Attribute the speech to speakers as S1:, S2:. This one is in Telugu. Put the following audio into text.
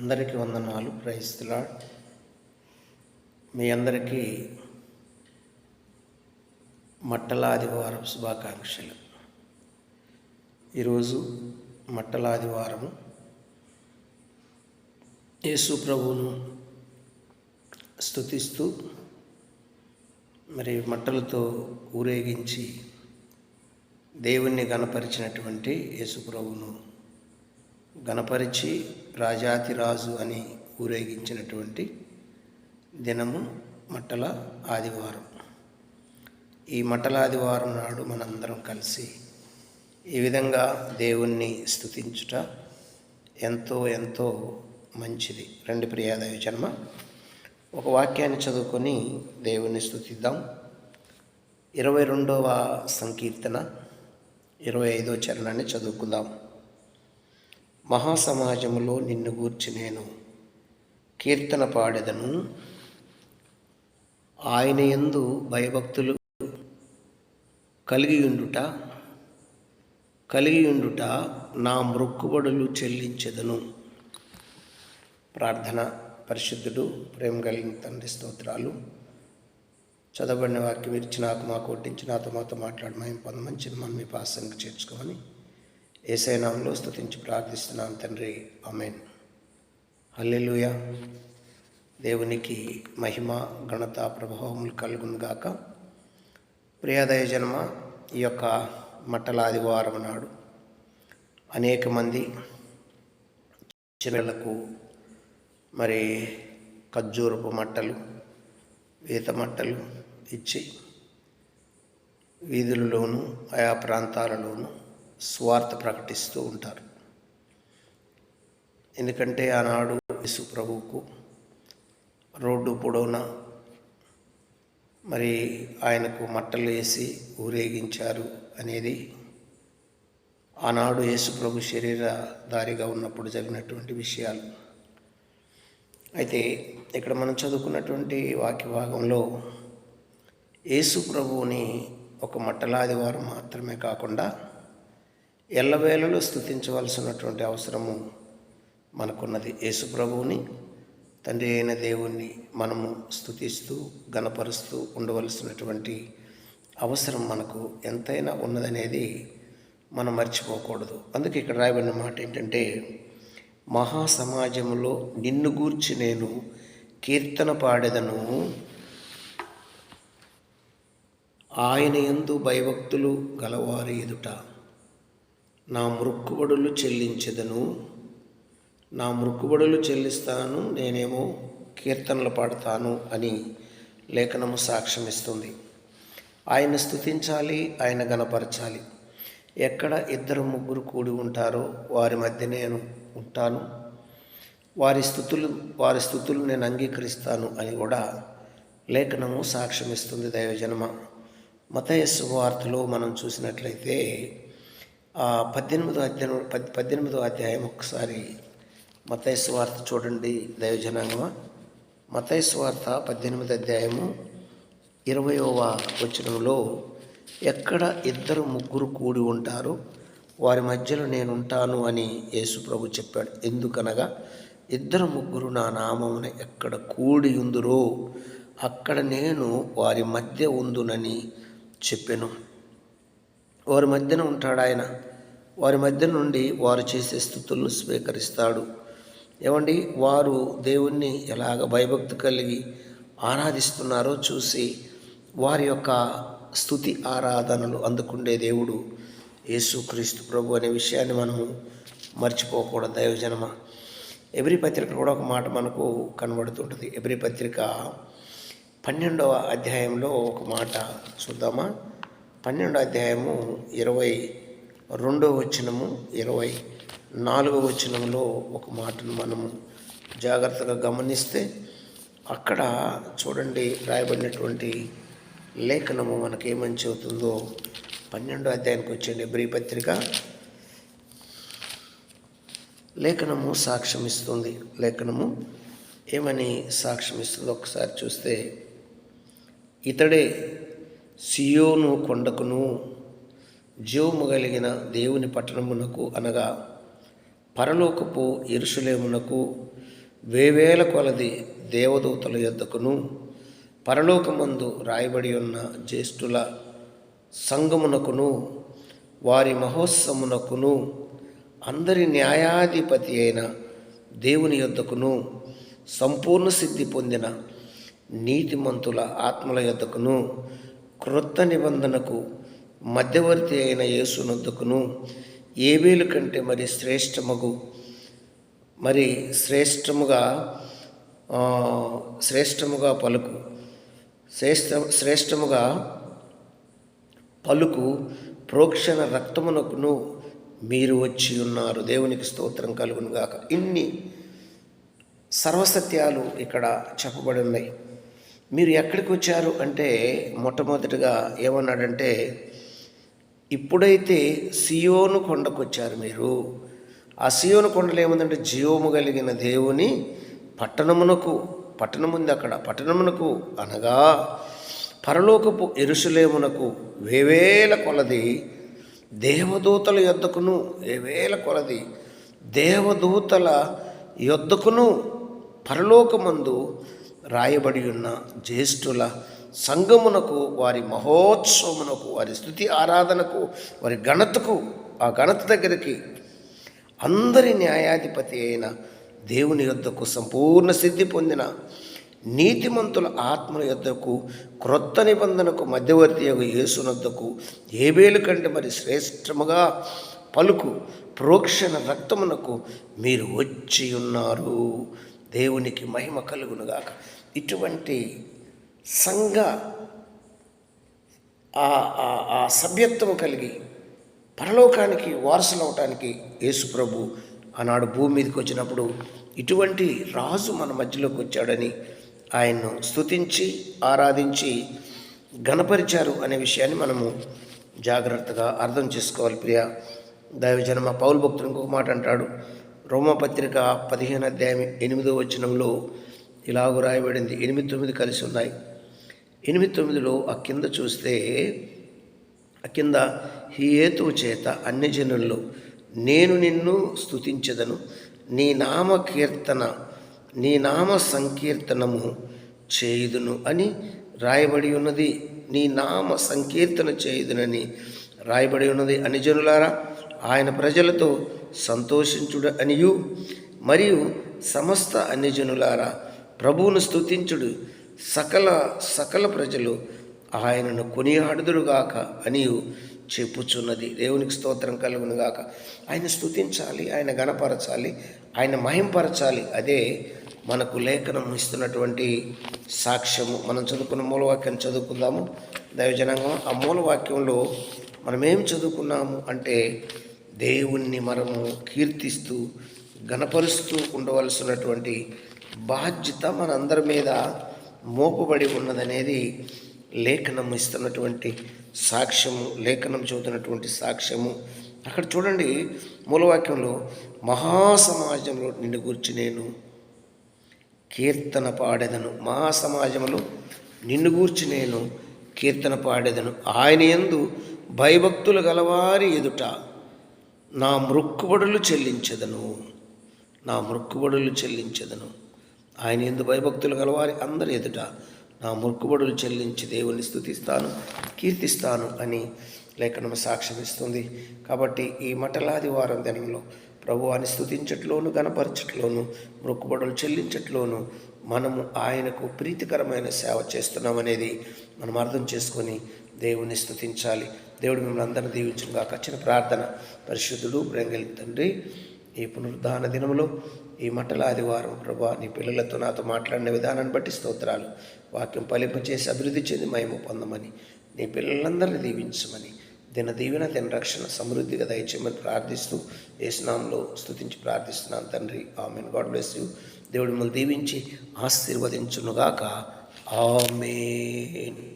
S1: అందరికీ వందనాలు. ప్రైస్తులా మీ అందరికీ మట్టలాదివారం శుభాకాంక్షలు. ఈరోజు మట్టలాదివారము. యేసు ప్రభువును స్తుతిస్తూ మరి మట్టలతో ఊరేగించి దేవుణ్ణి గణపరిచినటువంటి యేసు ప్రభువును గణపరిచి రాజాతిరాజు అని ఊరేగించినటువంటి దినము మట్టల ఆదివారం. ఈ మట్టల ఆదివారం నాడు మనందరం కలిసి ఈ విధంగా దేవుణ్ణి స్థుతించుట ఎంతో ఎంతో మంచిది. రెండు ప్రియాదయ జన్మ. ఒక వాక్యాన్ని చదువుకొని దేవుణ్ణి స్థుతిద్దాం ఇరవై రెండవ సంకీర్తన ఇరవై ఐదో చరణాన్ని చదువుకుందాం. మహాసమాజములో నిన్ను గూర్చి నేను కీర్తన పాడెదను. ఆయన యందు భయభక్తులు కలిగియుండుట కలిగియుండుట నా మృక్కుబడులు చెల్లించెదను. ప్రార్థన పరిశుద్ధుడు ప్రేమ కలిగిన తండ్రి స్తోత్రాలు. చదవబడిన వాక్యం ఇచ్చి నాకు మాకు కొట్టించి నాతో మాతో మాట్లాడమని పొందమని చిన్న మంచిది మనం మీ పాసంగా చేర్చుకోమని ఏసైనాంలో స్థుతించి ప్రార్థిస్తున్నాను తండ్రి. Amen hallelujah. దేవునికి మహిమ ఘనత ప్రభావములు కలుగునుగాక ప్రియాదయ జన్మ ఈ యొక్క మట్టల ఆదివారం నాడు అనేక మంది చిన్నలకు మరి ఖర్జూరపు మట్టలు ఈత మట్టలు ఇచ్చి వీధులలోనూ ఆయా ప్రాంతాలలోనూ స్వార్థ ప్రకటిస్తూ ఉంటారు. ఎందుకంటే ఆనాడు యేసు ప్రభువుకు రోడ్డు పొడవునా మరి ఆయనకు మట్టలు వేసి ఊరేగించారు అనేది ఆనాడు యేసుప్రభు శరీర శరీరధారిగా ఉన్నప్పుడు జరిగినటువంటి విషయాలు. అయితే ఇక్కడ మనం చదువుకున్నటువంటి వాక్య భాగంలో యేసు ప్రభువుని ఒక మట్టలాదివారం మాత్రమే కాకుండా ఎల్లవేళలో స్థుతించవలసినటువంటి అవసరము మనకున్నది. యేసు ప్రభువుని తండ్రి అయిన దేవుణ్ణి మనము స్థుతిస్తూ గణపరుస్తూ ఉండవలసినటువంటి అవసరం మనకు ఎంతైనా ఉన్నదనేది మనం మర్చిపోకూడదు. అందుకే ఇక్కడ రాయబడిన మాట ఏంటంటే మహాసమాజంలో నిన్ను గూర్చి నేను కీర్తన పాడేదను. ఆయన ఎందు భయభక్తులు గలవారి ఎదుట నా మృక్కుబడులు చెల్లించదను. నా మృక్కుబడులు చెల్లిస్తాను నేనేమో కీర్తనలు పాడతాను అని లేఖనము సాక్ష్యమిస్తుంది. ఆయన స్థుతించాలి ఆయన గణపరచాలి. ఎక్కడ ఇద్దరు ముగ్గురు కూడి ఉంటారో వారి మధ్య నేను ఉంటాను. వారి స్థుతులు వారి స్థుతులు నేను అంగీకరిస్తాను అని కూడా లేఖనము సాక్ష్యమిస్తుంది దైవజనమ. మతయస్సు వార్తలో మనం చూసినట్లయితే పద్దెనిమిదో అధ్యాయం పద్దెనిమిదో అధ్యాయం ఒకసారి మతయస్సు వార్త చూడండి దైవజనాంగమా. మతయస్సు వార్త పద్దెనిమిది అధ్యాయము ఇరవయవ వచనంలో ఎక్కడ ఇద్దరు ముగ్గురు కూడి ఉంటారో వారి మధ్యలో నేను ఉంటాను అని యేసు ప్రభు చెప్పాడు. ఎందుకనగా ఇద్దరు ముగ్గురు నా నామమున ఎక్కడ కూడి ఉందురో అక్కడ నేను వారి మధ్య ఉందునని చెప్పాను. వారి మధ్యన ఉంటాడు ఆయన. వారి మధ్య నుండి వారు చేసే స్థుతులను స్వీకరిస్తాడు. ఏమండి? వారు దేవుణ్ణి ఎలాగ భయభక్తి కలిగి ఆరాధిస్తున్నారో చూసి వారి యొక్క స్థుతి ఆరాధనలు అందుకుండే దేవుడు యేసుక్రీస్తు ప్రభు అనే విషయాన్ని మనము మర్చిపోకూడదు దైవజనమ. ఎబ్రి పత్రిక కూడా ఒక మాట మనకు కనబడుతుంటుంది. ఎబ్రి పత్రిక పన్నెండవ అధ్యాయంలో ఒక మాట చూద్దామా? పన్నెండు అధ్యాయము ఇరవై రెండవ వచనము ఇరవై నాలుగవ వచనంలో ఒక మాటను మనము జాగ్రత్తగా గమనిస్తే అక్కడ చూడండి రాయబడినటువంటి లేఖనము మనకేమని చెబుతుందో. పన్నెండో అధ్యాయానికి వచ్చండి బ్రీపత్రిక లేఖనము సాక్ష్యం ఇస్తుంది లేఖనము ఏమని సాక్ష్యం ఇస్తుందో ఒకసారి చూస్తే ఇతడే సియోను కొండకును జీవము కలిగిన దేవుని పట్టణమునకు అనగా పరలోకపు ఇరుషులేమునకు వేవేల కొలది దేవదూతల యొద్దకును పరలోకమందు రాయబడి ఉన్న జ్యేష్ఠుల సంగమునకును వారి మహోత్సవమునకును అందరి న్యాయాధిపతి అయిన దేవుని యొద్దకును సంపూర్ణ సిద్ధి పొందిన నీతిమంతుల ఆత్మల యొద్దకును క్రొత్త నిబంధనకు మధ్యవర్తి అయిన యేసునొద్దకును. ఏబేలు కంటే మరి శ్రేష్టముగు మరి శ్రేష్టముగా శ్రేష్టముగా పలుకు శ్రేష్ట శ్రేష్టముగా పలుకు ప్రోక్షణ రక్తమునకును మీరు వచ్చి ఉన్నారు. దేవునికి స్తోత్రం కలుగునుగాక. ఇన్ని సర్వసత్యాలు ఇక్కడ చెప్పబడి ఉన్నాయి. మీరు ఎక్కడికి వచ్చారు అంటే మొట్టమొదటిగా ఏమన్నాడంటే ఇప్పుడైతే సియోను కొండకు వచ్చారు మీరు. ఆ సియోను కొండలు ఏముందంటే జీవము కలిగిన దేవుని పట్టణమునకు పట్టణముంది అక్కడ పట్టణమునకు అనగా పరలోకపు ఎరుసలేమునకు వేవేల కొలది దేవదూతల యొద్దకును వేవేల కొలది దేవదూతల యొద్దకును పరలోకమందు రాయబడి ఉన్న జ్యేష్ఠుల సంగమునకు వారి మహోత్సవమునకు వారి స్థుతి ఆరాధనకు వారి ఘనతకు ఆ ఘనత దగ్గరికి అందరి న్యాయాధిపతి అయిన దేవుని యొద్దకు సంపూర్ణ సిద్ధి పొందిన నీతిమంతుల ఆత్మల యొద్దకు క్రొత్త నిబంధనకు మధ్యవర్తి యొక్క యేసునొద్దకు ఏబేలు కంటే మరి శ్రేష్టముగా పలుకు ప్రోక్షణ రక్తమునకు మీరు వచ్చి ఉన్నారు. దేవునికి మహిమ కలుగునుగాక. ఇటువంటి సంఘ ఆ ఆ- ఆ సభ్యత్వం కలిగి పరలోకానికి వారసులు అవటానికి యేసు ఆనాడు భూమి మీదకి వచ్చినప్పుడు ఇటువంటి రాజు మన మధ్యలోకి వచ్చాడని ఆయన్ను స్తుతించి ఆరాధించి గణపరిచారు అనే విషయాన్ని మనము జాగ్రత్తగా అర్థం చేసుకోవాలి ప్రియ. దైవజనమ పౌరు భక్తుడు ఇంకొక మాట అంటాడు. రోమపత్రిక పదిహేను అధ్యాయం ఎనిమిదో వచనంలో ఇలాగూ రాయబడింది. ఎనిమిది తొమ్మిది కలిసి ఉన్నాయి. ఎనిమిది తొమ్మిదిలో ఆ కింద చూస్తే ఆ కింద ఈ హేతువు చేత అన్ని జనుల్లో నేను నిన్ను స్థుతించదను నీ నామ కీర్తన నీ నామ సంకీర్తనము చేయుదును అని రాయబడి ఉన్నది. నీ నామ సంకీర్తన చేయుదునని రాయబడి ఉన్నది. అన్ని జనులారా ఆయన ప్రజలతో సంతోషించుడు అనియు. మరియు సమస్త అన్ని జనులారా ప్రభువును స్తుతించుడు. సకల సకల ప్రజలు ఆయనను కొనియాడుదురుగాక అని చెప్పుచున్నది. దేవునికి స్తోత్రం కలుగునుగాక. ఆయన స్థుతించాలి ఆయన గణపరచాలి ఆయన మహింపరచాలి. అదే మనకు లేఖనం ఇస్తున్నటువంటి సాక్ష్యము. మనం చదువుకున్న మూలవాక్యం చదువుకుందాము. దైవజనంగా ఆ మూలవాక్యంలో మనం ఏం చదువుకున్నాము అంటే దేవుణ్ణి మనము కీర్తిస్తూ గణపరుస్తూ ఉండవలసినటువంటి బాధ్యత మనందరి మీద మోపబడి ఉన్నదనేది లేఖనం ఇస్తున్నటువంటి సాక్ష్యము లేఖనం చదువుతున్నటువంటి సాక్ష్యము. అక్కడ చూడండి మూలవాక్యంలో మహాసమాజంలో నిన్ను గురించి నేను కీర్తన పాడెదను. మహాసమాజంలో నిన్ను గూర్చి నేను కీర్తన పాడేదను. ఆయన యందు భయభక్తులు గలవారి ఎదుట నా మృక్కుబడులు చెల్లించదను. నా మృక్కుబడులు చెల్లించదను. ఆయన ఎందు భయభక్తులు గలవారి అందరి ఎదుట నా మొక్కుబడులు చెల్లించి దేవుని స్థుతిస్తాను కీర్తిస్తాను అని లేఖనం సాక్ష్యం ఇస్తుంది కాబట్టి ఈ మటలాది వారం దినంలో ప్రభువాన్ని స్థుతించట్లోనూ గణపరచట్లోను మొక్కుబడులు చెల్లించట్లోను మనము ఆయనకు ప్రీతికరమైన సేవ చేస్తున్నామనేది మనం అర్థం చేసుకొని దేవుని స్థుతించాలి దేవుడు మిమ్మల్ని అందరినీ దీవించిన కాక చిన్న ప్రార్థన. పరిశుద్ధుడు ప్రేంగలి తండ్రి ఈ పునరుద్ధాన దినములో ఈ మట్టల ఆదివారం ప్రభా నీ పిల్లలతో నాతో మాట్లాడిన విధానాన్ని బట్టి స్తోత్రాలు. వాక్యం ఫలింపచేసి అభివృద్ధి చెంది మేము పొందమని. నీ పిల్లలందరినీ దీవించమని. దిన దీవెన దిన రక్షణ సమృద్ధిగా దయచేయమని ప్రార్థిస్తూ ఏసునాంలో స్థుతించి ప్రార్థిస్తున్నాను తండ్రి. ఆమెన్. God bless you. దేవుడు మిమ్మల్ని దీవించి ఆశీర్వదించునుగాక. ఆమెన్.